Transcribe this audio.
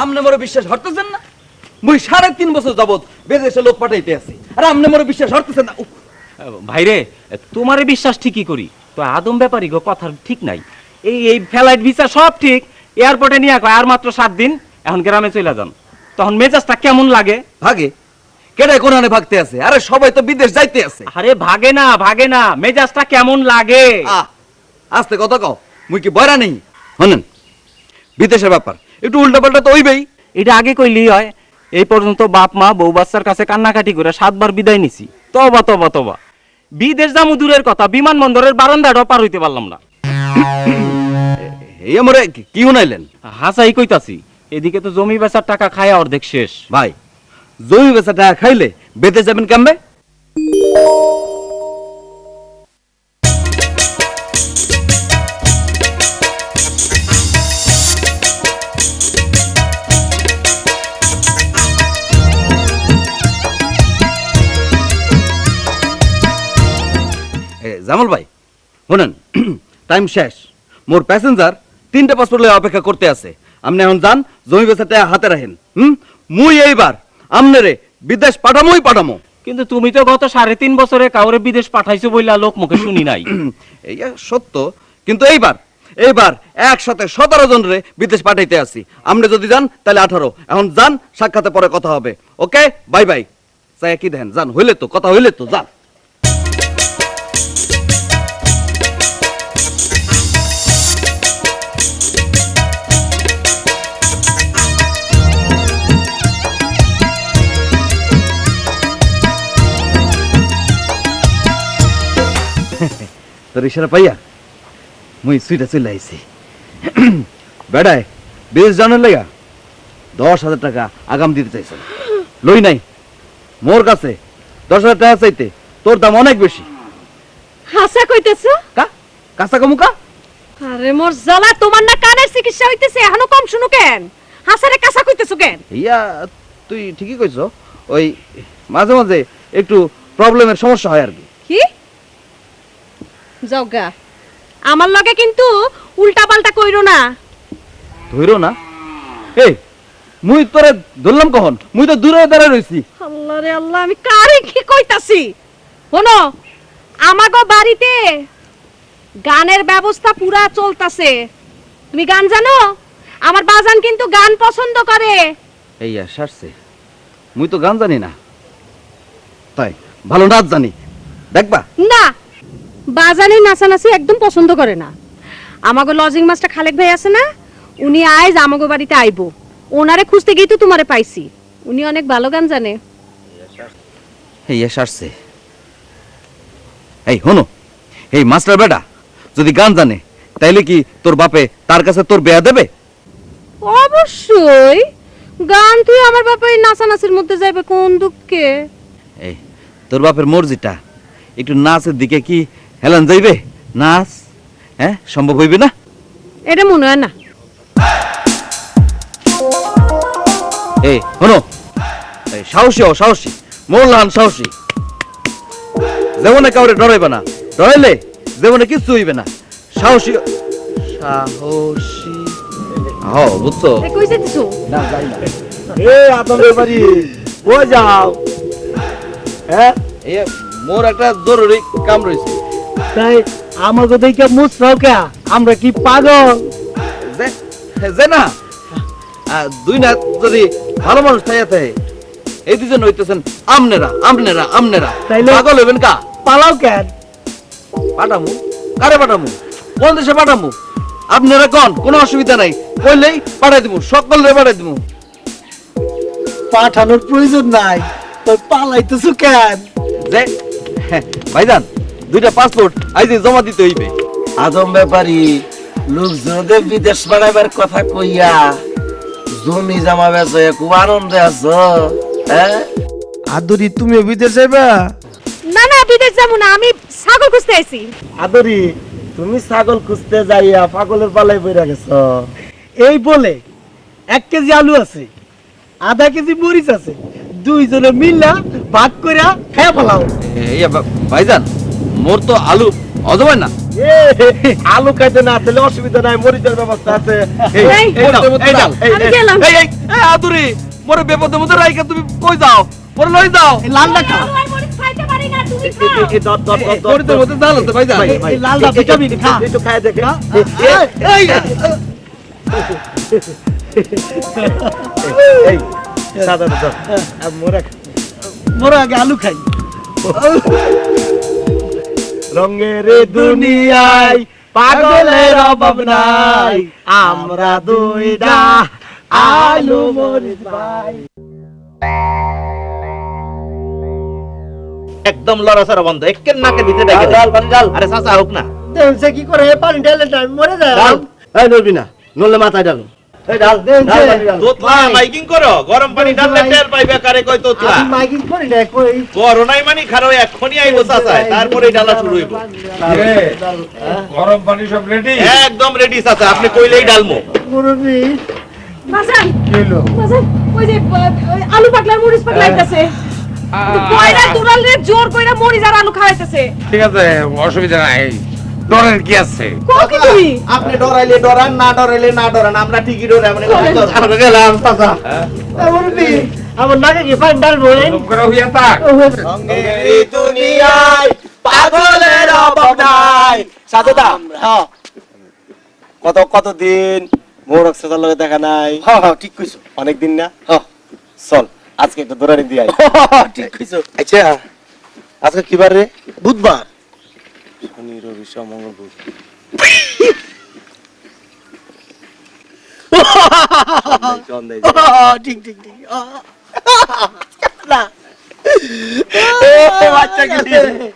আমনে মোরে বিশ্বাস হরতেছেন না? মুই সাড়ে তিন বছর যাবত বিদেশে লোক পাঠাইতে আছি। আর আমনে মোরে বিশ্বাস হরতেছেন না? ভাইরে তোমারে বিশ্বাস ঠিকই করি তো আদম ব্যাপারী গো কথা ঠিক নাই। এই এই ফ্লাইট ভিসা সব ঠিক এয়ারপোর্টে নিয়ে কয় আর মাত্র সাত দিন এখন গ্রামে চলে যান। তখন মেজাজটা কেমন লাগে? ভাগে। কেডায় কোরআনে ভাগতে আছে? আরে সবাই তো বিদেশ যাইতে আছে। আরে ভাগে না ভাগে না মেজাজটা কেমন লাগে? আস্তে কথা কও মুই কি বয়রা নেই? শোনেন বিদেশের ব্যাপার। একটু উল্টা পাল্টা তো হইবেই। এটা আগে কইলেই হয় এই পর্যন্ত বাপ মা বউ বাচ্চার কাছে কান্নাকাটি করে সাতবার বিদায় নিছি। তবা তবা তবা বিদেশ যামু দূরের কথা বিমানবন্দরের বারান্দাটাও পার হইতে পারলাম না। এই আমরে কি- শুনাইলেন? হাসাই কইতাছি এদিকে তো জমি বেচার টাকা খায় অর্ধেক শেষ। ভাই জমি বেচা টাকা খাইলে বেঁচে যাবেন কামবে জামাল ভাই শোনেন টাইম শেষ। মোর প্যাসেঞ্জার তিনটা পাসপোর্ট লয়ে অপেক্ষা করতে আছে। আপনি এখন যান জমি বেচাতে হাতে রাখেন হুম? মুই এইবার আমনেরে বিদেশ পাঠামোই পাঠামো। কিন্তু তুমি তো গত সাড়ে তিন বছরে কাউরে বিদেশ পাঠাইছো বইলা লোক মুখে শুনি নাই। এইয়া সত্য কিন্তু এইবার এইবার একসাথে সতেরো জন রে বিদেশ পাঠাইতে আসি আপনি যদি যান তাহলে আঠারো। এখন যান সাক্ষাতে পরে কথা হবে। ওকে? Bye bye. চাই কি দেন যান হইলে তো কথা হইলে তো যান। তোর ইশারা পাইয়া মুই সুইটা চলে আইছি। বেড়ায় বেশ জানার লাগা দশ হাজার টাকা আগাম দিতে চাইছে। লই নাই মোর কাছে দশ হাজার টাকা চাইতে তোর দাম অনেক বেশি। হাসা কইতেছো? কা? কাঁচা কমুকা আরে মোর জ্বালা তোমার না কানের চিকিৎসা হইতেছে এখনও কম শুনো কেন? হাসারে কাঁচা কইতেছো কেন? ইয়া তুই ঠিকই কইছ ওই মাঝে মাঝে একটু প্রবলেমের সমস্যা হয় আর কি। কি? জগা আমার লগে কিন্তু উল্টা পাল্টা কইরো না। ধইরো না? এই মুই তোরে ধরলাম কখন? মুই তো দূরে দাঁড়ায় রইছি। আল্লাহ রে আল্লাহ আমি কারে কি কইতাছি? শোনো আমাগো বাড়িতে গানের ব্যবস্থা পুরা চলতাছে। তুমি গান জানো? আমার বাজান কিন্তু গান পছন্দ করে। এই সারছে মুই তো গান জানি না। তাই ভালো নাচ জানি। দেখবা? না বাজানে নাচানাচি একদম পছন্দ করে না। আমাগো লজিং মাস্টার খালেক ভাই আছে না উনি আজ আমাগো বাড়িতে আইবো। ওনারে খুঁজতে গিয়ে তো তোমারে পাইছি। উনি অনেক ভালো গান জানে। এই সারছে এই হনো এই মাস্টার বেটা যদি গান জানে তাইলে কি তোর বাপে তার কাছে তোর বেয়া দেবে? অবশ্যই। গান তুই আমার এই নাচানাচির মধ্যে যাইবে কোন দুঃখে? এই তোর বাপের মর্জিটা একটু নাচের দিকে কি হেলান যাইবে? নাচ হ্যাঁ সম্ভব হইবে না? এটা মনে হয় না। এই হনো এই সাহসী হও সাহসী। মোরলান সাহসী। যেমন কাউরে ডরাইবে না। ডরাইলে যেমন কিচ্ছু হইবে না। সাহসী সাহসী। হ বুঝছ? এ, কই যেতেছো এ আপনাদের বাড়ি। ও যাও? হ্যাঁ? এই মোর একটা জরুরি কাম রয়েছে তাই আমাকে দেখে মুসরাও কে আমরা কি পাগল? যে না দুই না যদি ভালো মানুষ থাকে এই দুজন হইতেছেন আমনেরা আমনেরা আমনেরা। পাগল হইবেন কা? পালাও কেন পাঠামু। কারে পাঠামু? কোন দেশে পাঠামু? আপনারা কোন? কোনো অসুবিধা নাই। কইলেই পাঠাই দিমু সকলে পাঠাই দিমু। পাঠানোর প্রয়োজন নাই তো পালাইতেছো কেন? যে ভাইজান দুইটা পাসপোর্ট আইজে জমা দিতে হইবে। আদম ব্যাপারী লোকজনদের বিদেশ বাড়াইবার কথা কইয়া জমি জমা বেচে খুব আনন্দে আছো হ্যাঁ? আদরি তুমি বিদেশ যাইবা? না না বিদেশ যাব না আমি ছাগল খুঁজতে আইছি। আদরি তুমি ছাগল খুঁজতে যাইয়া পাগলের পালাই বইরা গেছো। এই বলে এক কেজি আলু আছে আধা কেজি মরিচ আছে দুইজনে মিল্লা ভাগ কইরা খেয়ে ফেলাও। এই ভাইজান মোর তো আলু অজমায় না আলু খাইতে না আসলে অসুবিধা নাই মরিচের ব্যবস্থা আছে আদুরি মোরে বিপদের মধ্যে রাইকা তুমি কই যাও মোরে লই যাও এই লালটা পারি খাও। মোরা আগে আলু খাই রঙের দুনিয়ায় পাগলের অভাব নাই। আমরা দুইটা আলু মরিচ ভাই। একদম লড়াচড়া বন্ধ। একের নাকের ভিতরে ডাকে ডাল পানি ডাল আরে চাচা হোক না। দেখছে কি করে? পানি ঢেলে টাইম মরে যায়। ডাল এই নড়বি না নড়লে মাথায় ডাল এই ডাল ডাল পানি ডাল তোতলা মাইকিং। করো গরম পানি ঢাললে টের পাইবে কারে কই তোতলা? মাইকিং করি না কই করোনাই মানি খারো এক্ষুনি আইবো চাচা তারপরে ডালা শুরু হইব। গরম পানি সব রেডি একদম রেডি চাচা আপনি কইলেই ডালমো। ওই যে আলু পাকলার মরিচ কয়রা দুলাল রে জোর কইরা মরিচ আর আলু খাওয়াইতেছে। ঠিক আছে অসুবিধা নাই। ডরের কি আছে? আপনি ডরাইলে ডরান না ডরাইলে না ডরান আমরা ঠিকই ডরাই মানে আমরা গেলাম চাচা। আমার নাকে কি পানি থাক। এই দুনিয়ায় পাগলের অভাব নাই। সাধুদা কত কত দিন মোরক সাদার লগে দেখা নাই? হ্যাঁ হ্যাঁ ঠিক কইছো। অনেক দিন না? হ্যাঁ। চল আজকে একটু দৌড়ানি দিয়ে আই ঠিক কইছো। আচ্ছা আজকে কি বার রে? বুধবার। শনি রবি সোম মঙ্গল বুধ ঠিক ঠিক ঠিক। বাচ্চা গেলি